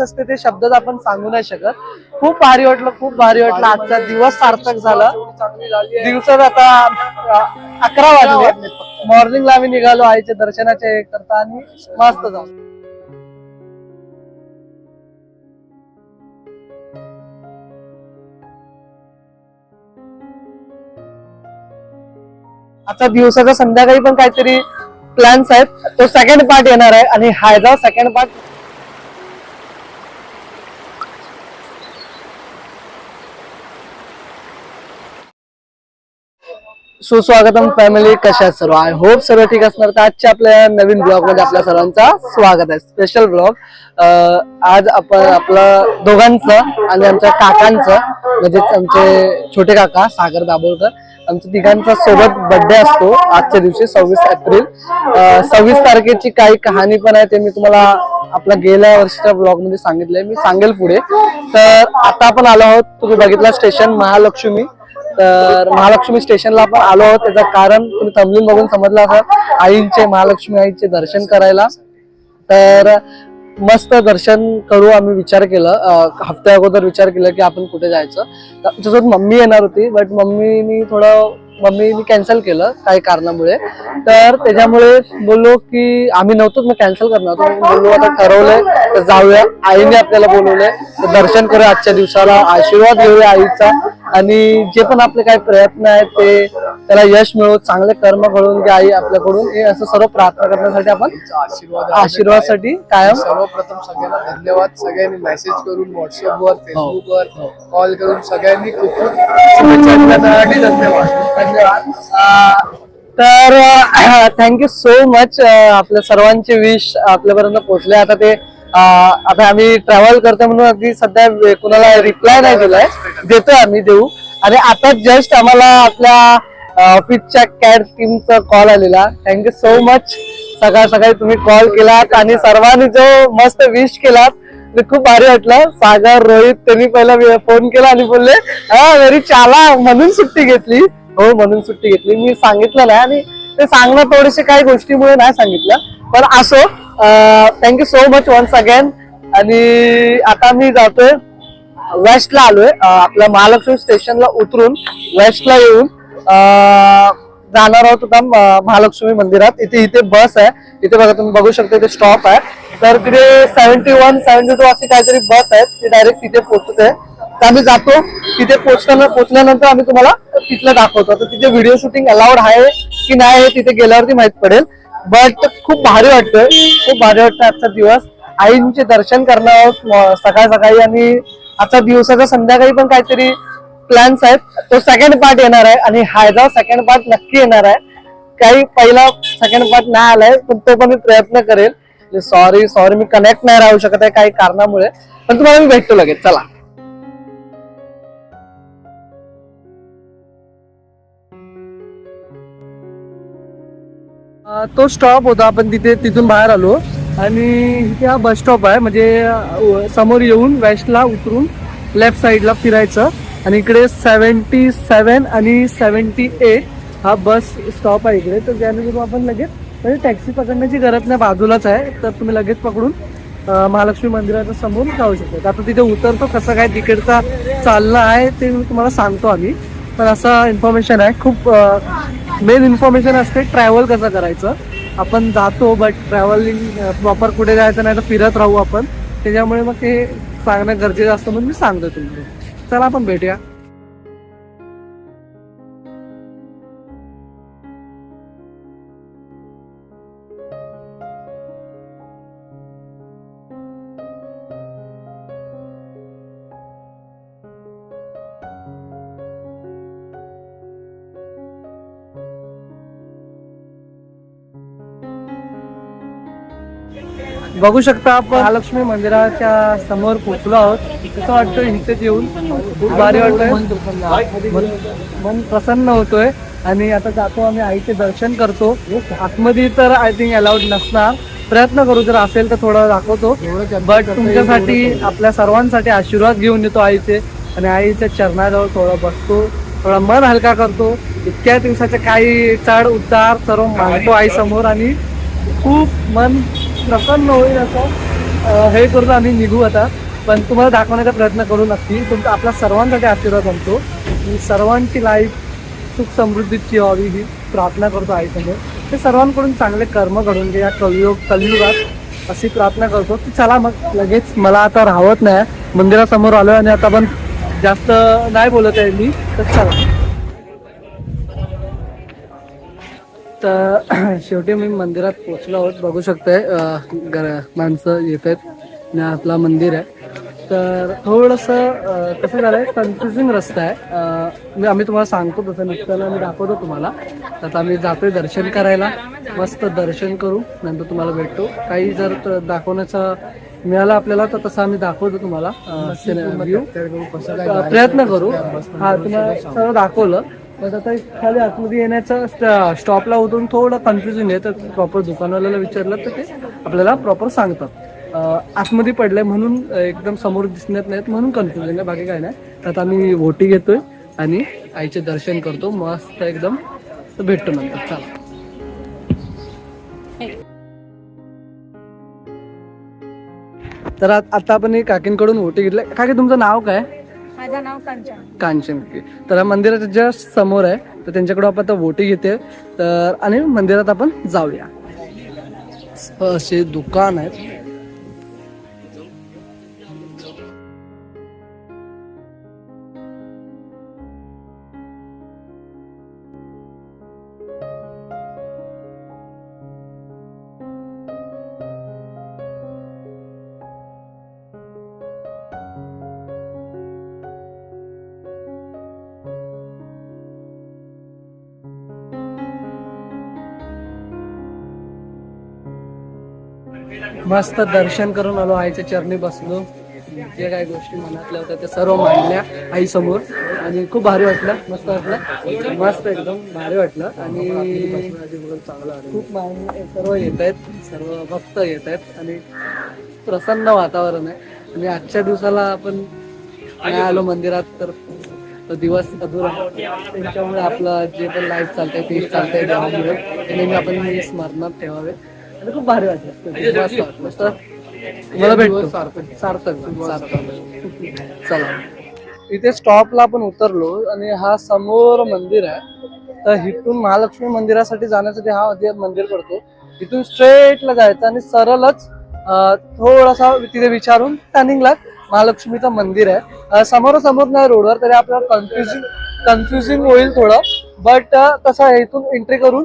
असते ते शब्दात आपण सांगू नाही शकत. खूप भारी वाटलं खूप भारी वाटलं. आजचा दिवस सार्थक झाला. दिवसात आता अकरा वाजले. मॉर्निंगला आम्ही निघालो आईच्या दर्शनाचे करता आणि मस्त जाऊ. आता दिवसाचा संध्याकाळी पण काहीतरी प्लॅन्स आहेत. तो सेकंड पार्ट येणार आहे आणि हायदा सेकंड पार्ट सुस्वागतम फॅमिली कशा आहेत सर्व? आय होप सर्व ठीक असणार. तर आजच्या आपल्या नवीन ब्लॉगमध्ये आपल्या सर्वांचा स्वागत आहे. स्पेशल ब्लॉग आज आपण आपलं दोघांचं आणि आमच्या काकांचं म्हणजेच आमचे छोटे काका सागर दाभोळकर आमच्या तिघांचा सोबत बर्थडे असतो आजच्या दिवशी सव्वीस एप्रिल. सव्वीस तारखेची काही कहाणी पण आहे ते मी तुम्हाला आपल्या गेल्या वर्षीच्या ब्लॉगमध्ये सांगितलंय. मी सांगेल पुढे. तर आता आपण आलो आहोत तुम्ही बघितलं स्टेशन महालक्ष्मी. तर महालक्ष्मी स्टेशनला आपण आलो आहोत. त्याचं कारण तुम्ही तमलीन बघून समजलं असाल आईंचे महालक्ष्मी आईचे दर्शन करायला. तर मस्त दर्शन करू आम्ही विचार केलं. हफ्त्या अगोदर विचार केला की आपण कुठे जायचं. आमच्यासोबत मम्मी येणार होती बट मम्मीनी थोडं मम्मीनी कॅन्सल केलं काही कारणामुळे. तर त्याच्यामुळे बोललो की आम्ही नव्हतोच मग कॅन्सल करणार. होतो बोललो आता ठरवलंय तर जाऊया. आईने आपल्याला बोलवलंय. तर दर्शन करूया आजच्या दिवसाला. आशीर्वाद घेऊया आईचा. आणि जे पण आपले काही प्रयत्न आहेत ते त्याला यश मिळो चांगले कर्म घडून की आई आपल्याकडून. हे असं सर्व प्रार्थना करण्यासाठी आपण आशीर्वाद आशीर्वादासाठी कायम सर्वप्रथम सगळ्यांना धन्यवाद. सगळ्यांनी मेसेज करून व्हॉट्सअपवर फेसबुकवर कॉल करून सगळ्यांनी खूप खूप धन्यवाद. धन्यवाद. तर थँक्यू सो मच आपल्या सर्वांचे विश आपल्यापर्यंत पोहोचले. आता ते आता आम्ही ट्रॅव्हल करतो म्हणून अगदी सध्या कुणाला रिप्लाय नाही दिलाय देतोय आम्ही देऊ. आणि आता जस्ट आम्हाला आपल्या ऑफिसच्या कॅड टीमचा कॉल आलेला. थँक्यू सो मच सकाळ सकाळी तुम्ही कॉल केलात आणि सर्वांनी जो मस्त विश केलात खूप भारी वाटलं. सागर रोहित त्यांनी पहिला फोन केला आणि बोलले हा घरी चाला म्हणून सुट्टी घेतली. हो म्हणून सुट्टी घेतली. मी सांगितलं नाही आणि ते सांगणं थोडेसे काही गोष्टीमुळे नाही सांगितलं. पण असो thank you so much once again आणि आता मी जातोय वेस्टला आलोय. आपल्या महालक्ष्मी स्टेशनला उतरून वेस्टला येऊन जाणार आहोत आता महालक्ष्मी मंदिरात. इथे इथे बस आहे. इथे बघा तुम्ही बघू शकता इथे स्टॉप आहे. तर तिथे सेव्हन्टी वन सेव्हन्टी टू अशी काहीतरी बस आहे ती डायरेक्ट तिथे पोहोचते. तर आम्ही जातो. तिथे पोहोचताना पोहोचल्यानंतर आम्ही तुम्हाला तिथलं दाखवतो. तर तिथे व्हिडिओ शूटिंग अलाउड आहे की नाही हे तिथे गेल्यावरती माहीत पडेल. बट खूप भारी वाटतंय. खूप भारी वाटतं आजचा दिवस. आईंचे दर्शन करणार आहोत सकाळ सकाळी आणि आजचा दिवसाचा संध्याकाळी पण काहीतरी प्लॅन्स आहेत. तो सेकंड पार्ट येणार आहे आणि हायदा सेकंड पार्ट नक्की येणार आहे. काही पहिला सेकंड पार्ट नाही आलाय पण तो पण मी प्रयत्न करेल. म्हणजे सॉरी सॉरी मी कनेक्ट नाही राहू शकत आहे काही कारणामुळे. पण तुम्हाला मी भेटतो लगेच. चला. तो स्टॉप होता. आपण तिथे तिथून बाहेर आलो. आणि इथे हा बस स्टॉप आहे. म्हणजे समोर येऊन वेस्टला उतरून लेफ्ट साईडला फिरायचं. आणि इकडे सेवन्टी सेवन आणि सेवन्टी एट हा बस स्टॉप आहे इकडे. तर त्यानंतर आपण लगेच म्हणजे टॅक्सी पकडण्याची गरज नाही बाजूलाच आहे. तर तुम्ही लगेच पकडून महालक्ष्मी मंदिराच्या समोर जाऊ शकता. आता तिथे उतरतो कसं काय तिकडचा चालणं आहे ते मी तुम्हाला सांगतो आम्ही पण असं इन्फॉर्मेशन आहे. खूप मेन इन्फॉर्मेशन असते ट्रॅव्हल कसं करायचं. आपण जातो बट ट्रॅव्हलिंग प्रॉपर कुठे जायचं नाही तर फिरत राहू आपण. त्याच्यामुळे मग ते सांगणं गरजेचं असतं म्हणून मी सांगतो तुम्हाला. चला आपण भेटूया. बघू शकता आपण. महालक्ष्मी मंदिराच्या समोर पोहोचलो आहोत. कसं वाटतं इथेच येऊन? खूप भारी वाटतंय. मन- मन प्रसन्न होतोय. आणि आता जातो आम्ही आईचे दर्शन करतो. आतमध्ये तर आय थिंक अलाउड नसणार. प्रयत्न करू जर असेल तर थोडं दाखवतो. बट तुमच्यासाठी आपल्या सर्वांसाठी आशीर्वाद घेऊन येतो आईचे. आणि आईच्या चरणाजवळ थोडं बसतो. थोडा मन हलका करतो. इतक्या दिवसाचे काही चढ उतार सर्व मांडतो आई समोर आणि खूप मन प्रसन्न होईल असं हे करून आम्ही निघू आता. पण तुम्हाला दाखवण्याचा प्रयत्न करू नक्की. तुमचा आपल्या सर्वांसाठी आशीर्वाद आणतो की सर्वांची लाईफ सुख समृद्धीची व्हावी ही प्रार्थना करतो आईसमोर. ते सर्वांकडून चांगले कर्म घडून घे या कलियुग कलियुगात अशी प्रार्थना करतो की चला मग लगेच मला आता राहत नाही. मंदिरासमोर आलो आणि आता पण जास्त नाही बोलत आहे मी तर चला. तर शेवटी मी मंदिरात पोचलो आहोत. बघू शकताय गर- माणसं येत आहेत आपला मंदिर आहे. तर थोडंसं कसं झालंय कन्फ्युजिंग रस्ता आहे. मी आम्ही तुम्हाला सांगतो तसं निघताना मी दाखवतो तुम्हाला. तर आता आम्ही जातोय दर्शन करायला. मस्त दर्शन करू नंतर तुम्हाला भेटतो. काही जर त- दाखवण्याचा मिळाला आपल्याला तर तसं आम्ही दाखवतो तुम्हाला प्रयत्न करू. हा तुम्हाला सर्व दाखवलं. पण आता खाली आतमध्ये येण्याचं स्टॉपला उतरून थोडं कन्फ्युजन आहे तर प्रॉपर दुकानवाल्याला विचारलं तर ते आपल्याला प्रॉपर सांगतात. आतमध्ये पडलंय म्हणून एकदम समोर दिसण्यात नाहीत म्हणून कन्फ्युजन आहे बाकी काय नाही. तर आता आम्ही ओटी घेतोय आणि आईचे दर्शन करतो. मस्त एकदम भेटतो नंतर. चला. तर आता आपण एक काकींकडून ओटी घेतलं काकी तुमचं नाव काय? माझं नाव कांचन. कांचन तर मंदिराच्या जस्ट समोर आहे. तर त्यांच्याकडून आपण आता वोटी घेते. तर आणि मंदिरात आपण जाऊया. असे दुकान आहेत. मस्त दर्शन करून आलो आईच्या चरणी बसलो. जे काही गोष्टी मनातल्या होत्या त्या सर्व मांडल्या आई समोर आणि खूप भारी वाटलं मस्त वाटलं. मस्त एकदम भारी वाटलं. आणि खूप सर्व येत आहेत सर्व भक्त येत आहेत. आणि प्रसन्न वातावरण आहे. आणि आजच्या दिवसाला आपण नाही आलो मंदिरात तर तो दिवस अधुरा. त्यांच्यामुळे आपलं जे पण लाईफ चालतंय ते चालतंय. देवामुळे ते नेहमी आपण स्मरणात ठेवावे. आणि खूप भारी वाटलं. मस्त मला भेटतो. सार्थक. सार्थक सार्थक. चला. इथे स्टॉपला आपण उतरलो आणि हा समोर मंदिर आहे. तर इथून महालक्ष्मी मंदिरासाठी जाण्यासाठी हा मंदिर पडतो. इथून स्ट्रेटला जायचं आणि सरळच थोडासा तिथे विचारून टर्निंगला महालक्ष्मीचं मंदिर आहे. समोरासमोर नाही रोडवर तरी आपल्याला कन्फ्युजिंग कन्फ्युजिंग होईल थोडं. बट कसं आहे इथून एंट्री करून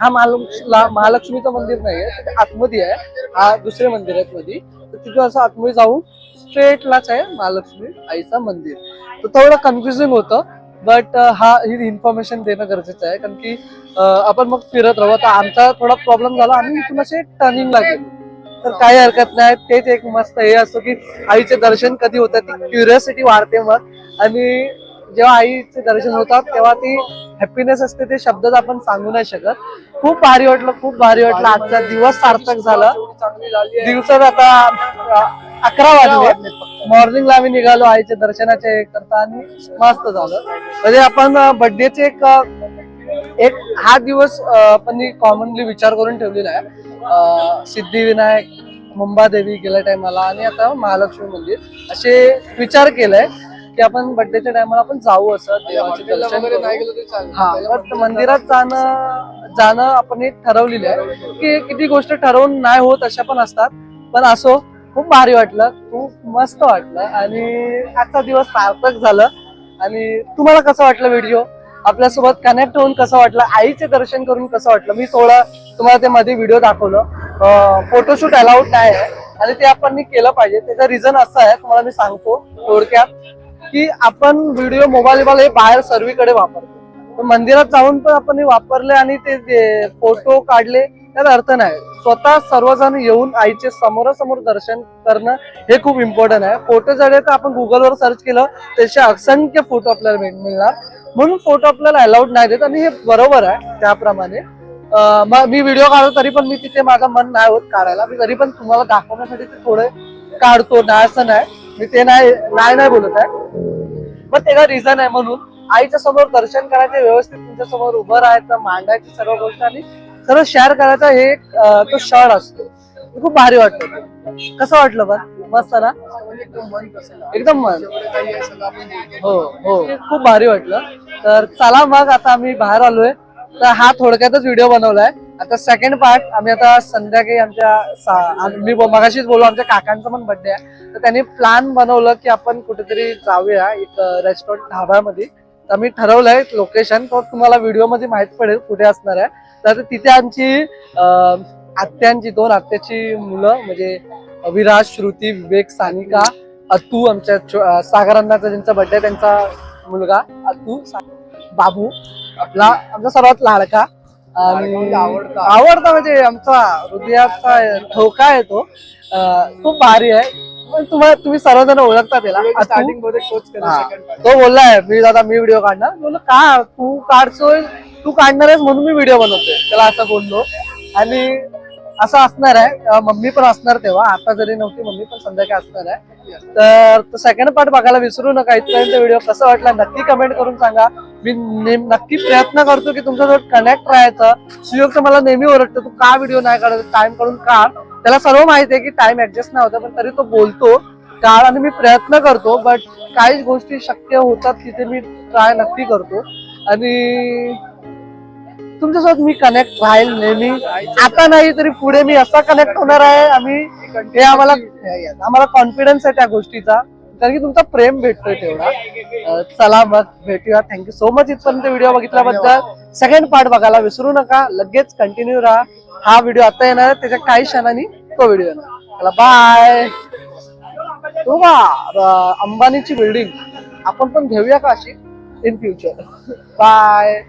हा महालक्ष्मी महालक्ष्मीचं मंदिर नाहीये तिथे आतमध्ये आहे. हा दुसरे मंदिर आहेत मध्ये तर तिथं असं आतमध्ये जाऊन स्ट्रेटलाच आहे महालक्ष्मी आईचं मंदिर. तर थोडं कन्फ्युजिंग होतं बट हा ही इन्फॉर्मेशन देणं गरजेचं आहे. कारण की आपण मग फिरत राहू. आता आमचा थोडा प्रॉब्लेम झाला आम्ही इथून असे टर्निंगला गेलो. तर काही हरकत नाही. तेच एक मस्त हे असतो की आईचे दर्शन कधी होतात ती क्युरियोसिटी वाढते मग. आणि जेव्हा आईचे दर्शन होतात तेव्हा ती हॅपीनेस असते ते शब्दात आपण सांगू नाही शकत. खूप भारी वाटलं खूप भारी वाटलं. आजचा दिवस सार्थक झाला. दिवसात आता अकरा वाजले. मॉर्निंगला आम्ही निघालो आईचे दर्शनाचे करता आणि मस्त झालं. म्हणजे आपण बर्थडेचे एक एक हा दिवस आपण कॉमनली विचार करून ठेवलेला आहे. सिद्धिविनायक मुंबादेवी गेल्या टायमाला आणि आता महालक्ष्मी मंदिर. असे विचार केलाय. की आपण बर्थडेच्या टायमाला आपण जाऊ असं देवाचे दर्शन करू. हा मंदिरात जाणं जाणं आपण एक ठरवलेलं आहे की किती गोष्ट ठरवून नाही होत अशा पण असतात. पण असो खूप भारी वाटलं खूप मस्त वाटलं आणि आजचा दिवस सार्थक झालं. आणि तुम्हाला कसं वाटलं व्हिडिओ आपल्यासोबत कनेक्ट होऊन कसं वाटलं? आईचे दर्शन करून कसं वाटलं? मी थोडं तुम्हाला ते मध्ये व्हिडिओ दाखवलं. फोटोशूट अलाउड नाही आहे. आणि ते आपण केलं पाहिजे. त्याचं रिझन असं आहे तुम्हाला मी सांगतो थोडक्यात. की आपण व्हिडिओ मोबाईल बिबाईल हे बाहेर सर्वीकडे वापरतो. पण मंदिरात जाऊन पण आपण हे वापरले आणि ते फोटो काढले त्यात अर्थ नाही. स्वतः सर्वजण येऊन आईचे समोरासमोर दर्शन करणं हे खूप इम्पॉर्टंट आहे. फोटो जडे तर आपण गुगलवर सर्च केलं त्याचे असंख्य फोटो आपल्याला मिळणार. म्हणून फोटो आपल्याला अलाउड नाही देत आणि हे बरोबर आहे त्याप्रमाणे. मग मी व्हिडिओ काढतो तरी पण मी तिथे माझं मन नाही होत काढायला. मी तरी पण तुम्हाला दाखवण्यासाठी ते थोडे काढतो. नाही असं नाही. मी ते नाही नाही बोलत आहे. मग त्याला रिझन आहे म्हणून आईच्या समोर दर्शन करायचे व्यवस्थित तुमच्यासमोर उभं राहायचं मांडायची सर्व गोष्ट आणि सर्व शेअर करायचा हे एक, तो क्षण असतो. खूप भारी वाटतो. कसं वाटलं पण मस्त ना? एकदम मन. हो हो. खूप भारी वाटलं. तर चला मग आता आम्ही बाहेर आलोय. तर हा थोडक्यातच व्हिडिओ बनवलाय. आता सेकंड पार्ट आम्ही आता संध्याकाळी आमच्या सा- मी मगाशीच बोललो आमच्या काकांचा पण बर्थडे आहे. तर त्यांनी प्लॅन बनवलं की आपण कुठेतरी जाऊया एक रेस्टॉरंट ढाब्यामध्ये. तर आम्ही ठरवलंय लोकेशन तर तुम्हाला व्हिडिओमध्ये माहीत पडेल कुठे असणार आहे. तर तिथे आमची आत्यांची दोन आत्याची मुलं म्हणजे विराज श्रुती विवेक सानिका अतू आमच्या सागरांनाचा ज्यांचा बर्थडे त्यांचा मुलगा अतू बाबू आपला आमचा सर्वात लाडका. आणि म्हणजे आवडता. म्हणजे आमचा हृदयाचा ठोका आहे तो. खूप भारी आहे. पण तुम्हाला तुम्ही सर्वजण ओळखता त्याला. स्टार्टिंगमध्ये. तो बोललाय मी दादा मी व्हिडिओ काढणार. बोललो का? तू काढतोय? तू काढणार आहेस म्हणून मी व्हिडिओ बनवतोय. त्याला असं बोललो. आणि असं असणार आहे. मम्मी पण असणार तेव्हा. आता जरी नव्हती मम्मी पण संध्याकाळी असणार आहे. तर सेकंड पार्ट बघायला विसरू नका. इथपर्यंत व्हिडिओ कसा वाटला नक्की कमेंट करून सांगा. मी नक्की प्रयत्न करतो की तुमच्यासोबत कनेक्ट राहायचं सुयोगचं मला नेहमी ओरडतो तू का व्हिडिओ नाही काढत? टाइम करून का? त्याला सर्व माहिती आहे की टाइम ऍडजस्ट नाही होता पण तरी तो बोलतो. काळ आणि मी प्रयत्न करतो बट काही गोष्टी शक्य होतात तिथे मी ट्राय नक्की करतो. आणि तुमच्यासोबत मी कनेक्ट राहील नेहमी. आता नाही तरी पुढे मी असा कनेक्ट होणार आहे. आम्ही हे आम्हाला आम्हाला कॉन्फिडन्स आहे त्या गोष्टीचा. कारण की तुमचा प्रेम भेटतोय तेवढा. चला मग भेटूया. थँक्यू सो मच इथपर्यंत व्हिडिओ बघितल्याबद्दल. सेकंड पार्ट बघायला विसरू नका. लगेच कंटिन्यू राहा. हा व्हिडिओ आता येणार आहे. त्याच्या काही क्षणांनी तो व्हिडिओ येणार चला बाय तो बा अंबानीची बिल्डिंग आपण पण घेऊया का अशी? In future bye